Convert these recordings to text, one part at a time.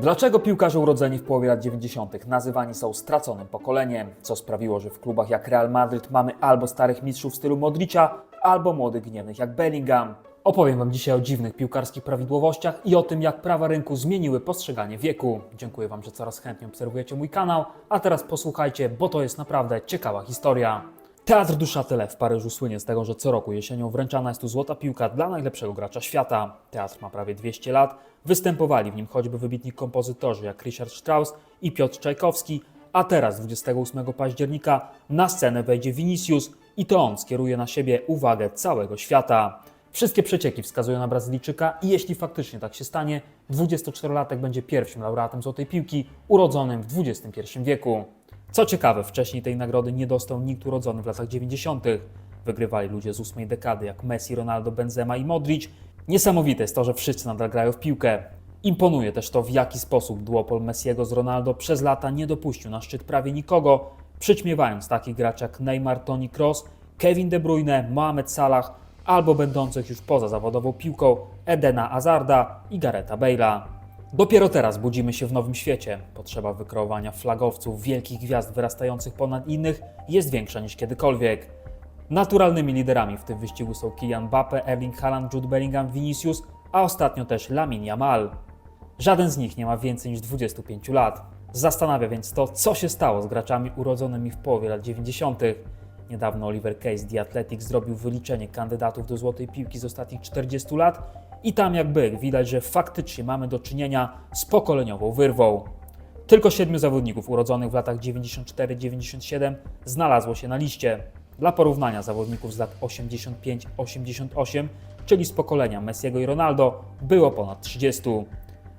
Dlaczego piłkarze urodzeni w połowie lat 90. nazywani są straconym pokoleniem? Co sprawiło, że w klubach jak Real Madryt mamy albo starych mistrzów w stylu Modricza, albo młodych gniewnych jak Bellingham? Opowiem Wam dzisiaj o dziwnych piłkarskich prawidłowościach i o tym, jak prawa rynku zmieniły postrzeganie wieku. Dziękuję Wam, że coraz chętniej obserwujecie mój kanał, a teraz posłuchajcie, bo to jest naprawdę ciekawa historia. Teatr du Châtelet w Paryżu słynie z tego, że co roku jesienią wręczana jest tu złota piłka dla najlepszego gracza świata. Teatr ma prawie 200 lat, występowali w nim choćby wybitni kompozytorzy jak Richard Strauss i Piotr Czajkowski, a teraz 28 października na scenę wejdzie Vinicius i to on skieruje na siebie uwagę całego świata. Wszystkie przecieki wskazują na Brazylijczyka i jeśli faktycznie tak się stanie, 24-latek będzie pierwszym laureatem Złotej Piłki urodzonym w XXI wieku. Co ciekawe, wcześniej tej nagrody nie dostał nikt urodzony w latach 90. Wygrywali ludzie z ósmej dekady jak Messi, Ronaldo, Benzema i Modric. Niesamowite jest to, że wszyscy nadal grają w piłkę. Imponuje też to, w jaki sposób duopol Messiego z Ronaldo przez lata nie dopuścił na szczyt prawie nikogo, przyćmiewając takich graczy jak Neymar, Toni Kroos, Kevin De Bruyne, Mohamed Salah albo będących już poza zawodową piłką Edena Azarda i Gareta Bale'a. Dopiero teraz budzimy się w nowym świecie. Potrzeba wykreowania flagowców, wielkich gwiazd wyrastających ponad innych jest większa niż kiedykolwiek. Naturalnymi liderami w tym wyścigu są Kylian Mbappe, Erling Haaland, Jude Bellingham, Vinicius, a ostatnio też Lamine Yamal. Żaden z nich nie ma więcej niż 25 lat. Zastanawia więc to, co się stało z graczami urodzonymi w połowie lat 90. Niedawno Oliver Case The Athletic zrobił wyliczenie kandydatów do złotej piłki z ostatnich 40 lat i tam jak byk widać, że faktycznie mamy do czynienia z pokoleniową wyrwą. Tylko siedmiu zawodników urodzonych w latach 94-97 znalazło się na liście. Dla porównania zawodników z lat 85-88, czyli z pokolenia Messiego i Ronaldo, było ponad 30.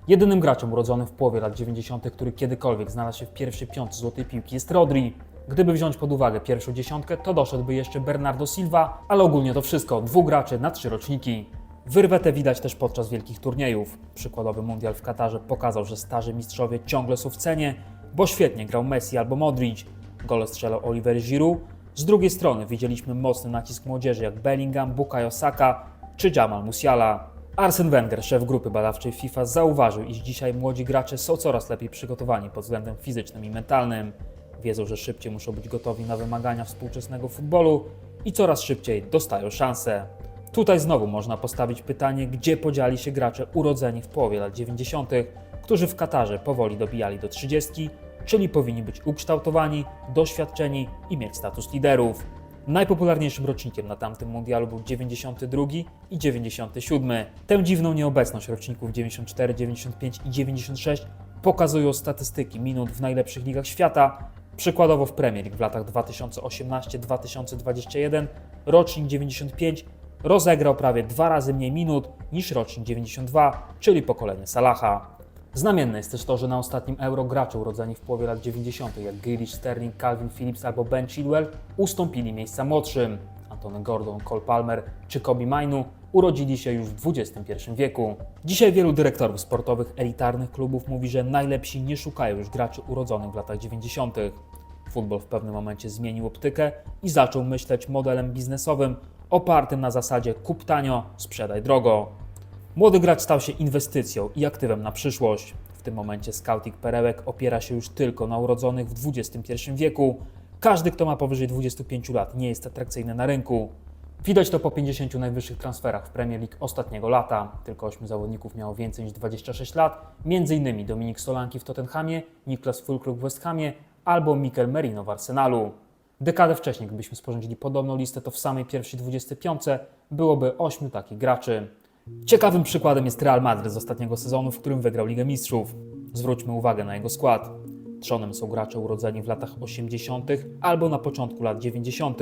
Jedynym graczem urodzonym w połowie lat 90., który kiedykolwiek znalazł się w pierwszej piątce złotej piłki jest Rodri. Gdyby wziąć pod uwagę pierwszą dziesiątkę, to doszedłby jeszcze Bernardo Silva, ale ogólnie to wszystko, dwóch graczy na trzy roczniki. Wyrwę tę widać też podczas wielkich turniejów. Przykładowy mundial w Katarze pokazał, że starzy mistrzowie ciągle są w cenie, bo świetnie grał Messi albo Modric. Gole strzelał Oliver Giroud. Z drugiej strony widzieliśmy mocny nacisk młodzieży jak Bellingham, Bukayo Saka czy Jamal Musiala. Arsene Wenger, szef grupy badawczej FIFA, zauważył, iż dzisiaj młodzi gracze są coraz lepiej przygotowani pod względem fizycznym i mentalnym. Wiedzą, że szybciej muszą być gotowi na wymagania współczesnego futbolu i coraz szybciej dostają szansę. Tutaj znowu można postawić pytanie, gdzie podzieli się gracze urodzeni w połowie lat 90., którzy w Katarze powoli dobijali do 30, czyli powinni być ukształtowani, doświadczeni i mieć status liderów. Najpopularniejszym rocznikiem na tamtym mundialu był 92 i 97. Tę dziwną nieobecność roczników 94, 95 i 96 pokazują statystyki minut w najlepszych ligach świata. Przykładowo w Premier League w latach 2018-2021 rocznik 95 rozegrał prawie dwa razy mniej minut niż rocznik 92, czyli pokolenie Salaha. Znamienne jest też to, że na ostatnim Euro gracze urodzeni w połowie lat 90., jak Grealish, Sterling, Calvin Phillips albo Ben Chilwell, ustąpili miejsca młodszym. Antony Gordon, Cole Palmer czy Kobe Mainu urodzili się już w XXI wieku. Dzisiaj wielu dyrektorów sportowych elitarnych klubów mówi, że najlepsi nie szukają już graczy urodzonych w latach 90. Futbol w pewnym momencie zmienił optykę i zaczął myśleć modelem biznesowym opartym na zasadzie kup tanio, sprzedaj drogo. Młody gracz stał się inwestycją i aktywem na przyszłość. W tym momencie scouting perełek opiera się już tylko na urodzonych w XXI wieku. Każdy, kto ma powyżej 25 lat, nie jest atrakcyjny na rynku. Widać to po 50 najwyższych transferach w Premier League ostatniego lata. Tylko 8 zawodników miało więcej niż 26 lat, m.in. Dominik Solanki w Tottenhamie, Niklas Fulkrug w West Hamie albo Mikel Merino w Arsenalu. Dekadę wcześniej, gdybyśmy sporządzili podobną listę, to w samej pierwszej 25 byłoby 8 takich graczy. Ciekawym przykładem jest Real Madrid z ostatniego sezonu, w którym wygrał Ligę Mistrzów. Zwróćmy uwagę na jego skład. Trzonem są gracze urodzeni w latach 80. albo na początku lat 90.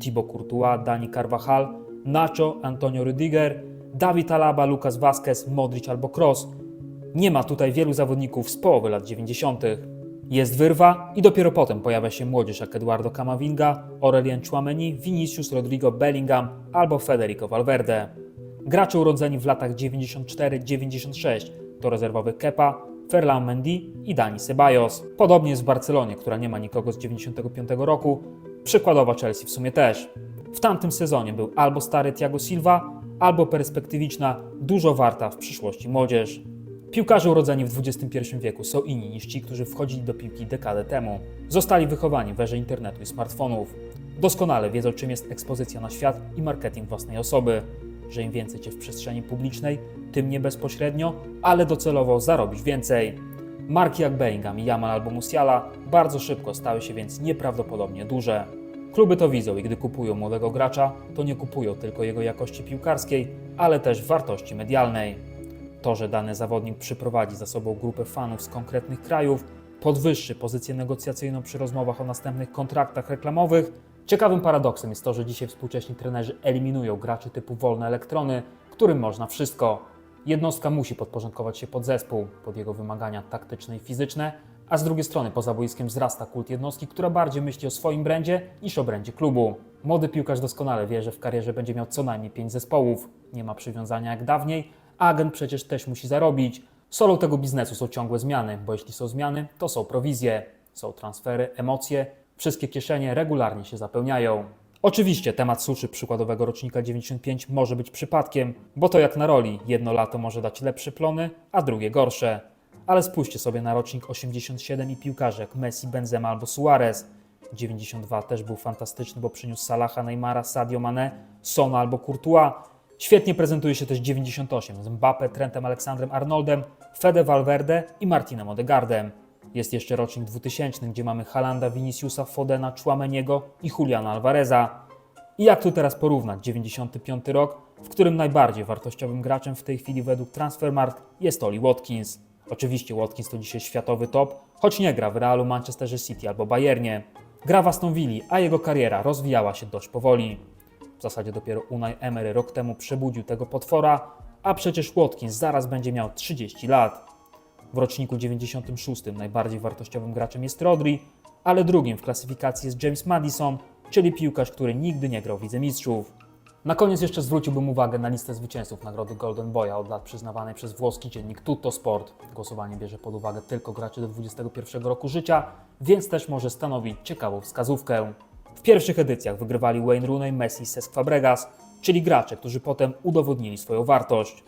Thibaut Courtois, Dani Carvajal, Nacho, Antonio Rüdiger, David Alaba, Lucas Vazquez, Modric albo Kroos. Nie ma tutaj wielu zawodników z połowy lat 90. Jest wyrwa i dopiero potem pojawia się młodzież jak Eduardo Camavinga, Aurelien Chouameni, Vinicius Rodrigo Bellingham albo Federico Valverde. Gracze urodzeni w latach 94-96 to rezerwowy Kepa, Ferland Mendy i Dani Ceballos. Podobnie jest w Barcelonie, która nie ma nikogo z 95 roku, przykładowa Chelsea w sumie też. W tamtym sezonie był albo stary Thiago Silva, albo perspektywiczna, dużo warta w przyszłości młodzież. Piłkarze urodzeni w XXI wieku są inni niż ci, którzy wchodzili do piłki dekadę temu. Zostali wychowani w erze internetu i smartfonów. Doskonale wiedzą, czym jest ekspozycja na świat i marketing własnej osoby. Że im więcej cię w przestrzeni publicznej, tym nie bezpośrednio, ale docelowo zarobisz więcej. Marki jak Bellingham, Yamal albo Musiala bardzo szybko stały się więc nieprawdopodobnie duże. Kluby to widzą i gdy kupują młodego gracza, to nie kupują tylko jego jakości piłkarskiej, ale też wartości medialnej. To, że dany zawodnik przyprowadzi za sobą grupę fanów z konkretnych krajów, podwyższy pozycję negocjacyjną przy rozmowach o następnych kontraktach reklamowych. Ciekawym paradoksem jest to, że dzisiaj współcześni trenerzy eliminują graczy typu wolne elektrony, którym można wszystko. Jednostka musi podporządkować się pod zespół, pod jego wymagania taktyczne i fizyczne, a z drugiej strony poza boiskiem wzrasta kult jednostki, która bardziej myśli o swoim brandzie niż o brandzie klubu. Młody piłkarz doskonale wie, że w karierze będzie miał co najmniej 5 zespołów. Nie ma przywiązania jak dawniej, agent przecież też musi zarobić. Solą tego biznesu są ciągłe zmiany, bo jeśli są zmiany, to są prowizje, są transfery, emocje, wszystkie kieszenie regularnie się zapełniają. Oczywiście temat suszy przykładowego rocznika 95 może być przypadkiem, bo to jak na roli, jedno lato może dać lepsze plony, a drugie gorsze. Ale spójrzcie sobie na rocznik 87 i piłkarze jak Messi, Benzema albo Suarez. 92 też był fantastyczny, bo przyniósł Salaha, Neymara, Sadio Mane, Sona albo Courtois. Świetnie prezentuje się też 98 z Mbappé, Trentem Aleksandrem Arnoldem, Fede Valverde i Martinem Odegardem. Jest jeszcze rocznik 2000, gdzie mamy Halanda, Viniciusa, Fodena, Chouameniego i Juliana Alvareza. I jak tu teraz porównać 95 rok, w którym najbardziej wartościowym graczem w tej chwili według Transfermarkt jest Oli Watkins. Oczywiście Watkins to dzisiaj światowy top, choć nie gra w Realu Manchesterze City albo Bayernie. Gra w Aston Villa, a jego kariera rozwijała się dość powoli. Zasadzie dopiero Unai Emery rok temu przebudził tego potwora, a przecież Watkins zaraz będzie miał 30 lat. W roczniku 96 najbardziej wartościowym graczem jest Rodri, ale drugim w klasyfikacji jest James Madison, czyli piłkarz, który nigdy nie grał w Lidze Mistrzów. Na koniec jeszcze zwróciłbym uwagę na listę zwycięzców nagrody Golden Boya od lat przyznawanej przez włoski dziennik Tutto Sport. Głosowanie bierze pod uwagę tylko graczy do 21 roku życia, więc też może stanowić ciekawą wskazówkę. W pierwszych edycjach wygrywali Wayne Rooney, Messi, Cesc Fabregas, czyli gracze, którzy potem udowodnili swoją wartość.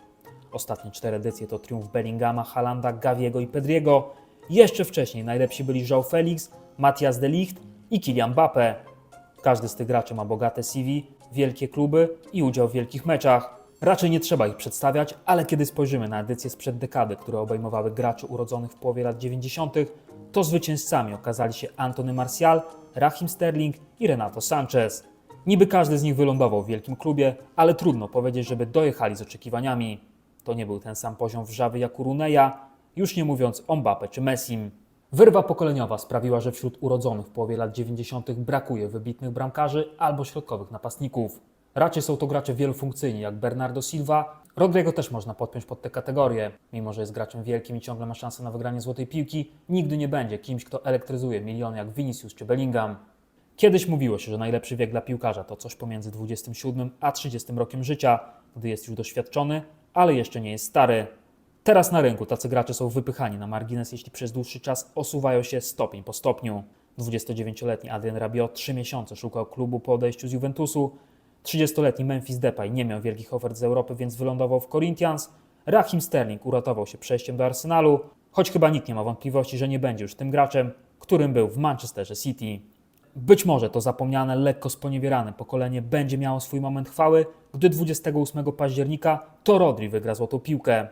Ostatnie cztery edycje to triumf Bellingama, Halanda, Gaviego i Pedriego. Jeszcze wcześniej najlepsi byli João Felix, Matthias de Ligt i Kylian Mbappé. Każdy z tych graczy ma bogate CV, wielkie kluby i udział w wielkich meczach. Raczej nie trzeba ich przedstawiać, ale kiedy spojrzymy na edycje sprzed dekady, które obejmowały graczy urodzonych w połowie lat 90., to zwycięzcami okazali się Antony Martial, Raheem Sterling i Renato Sanchez. Niby każdy z nich wylądował w wielkim klubie, ale trudno powiedzieć, żeby dojechali z oczekiwaniami. To nie był ten sam poziom wrzawy jak u już nie mówiąc o Mbappe czy Messim. Wyrwa pokoleniowa sprawiła, że wśród urodzonych w połowie lat 90. brakuje wybitnych bramkarzy albo środkowych napastników. Raczej są to gracze wielofunkcyjni, jak Bernardo Silva. Rodrigo też można podpiąć pod tę kategorię. Mimo, że jest graczem wielkim i ciągle ma szansę na wygranie złotej piłki, nigdy nie będzie kimś, kto elektryzuje miliony jak Vinicius czy Bellingham. Kiedyś mówiło się, że najlepszy wiek dla piłkarza to coś pomiędzy 27 a 30 rokiem życia, gdy jest już doświadczony, ale jeszcze nie jest stary. Teraz na rynku tacy gracze są wypychani na margines, jeśli przez dłuższy czas osuwają się stopień po stopniu. 29-letni Adrian Rabiot 3 miesiące szukał klubu po odejściu z Juventusu. 30-letni Memphis Depay nie miał wielkich ofert z Europy, więc wylądował w Corinthians. Raheem Sterling uratował się przejściem do Arsenalu, choć chyba nikt nie ma wątpliwości, że nie będzie już tym graczem, którym był w Manchesterze City. Być może to zapomniane, lekko sponiewierane pokolenie będzie miało swój moment chwały, gdy 28 października to Rodri wygra złotą piłkę.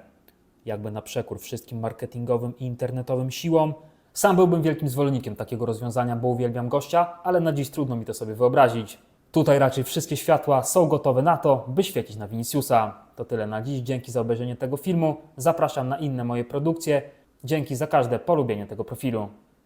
Jakby na przekór wszystkim marketingowym i internetowym siłom, sam byłbym wielkim zwolennikiem takiego rozwiązania, bo uwielbiam gościa, ale na dziś trudno mi to sobie wyobrazić. Tutaj raczej wszystkie światła są gotowe na to, by świecić na Viniciusa. To tyle na dziś. Dzięki za obejrzenie tego filmu. Zapraszam na inne moje produkcje. Dzięki za każde polubienie tego profilu.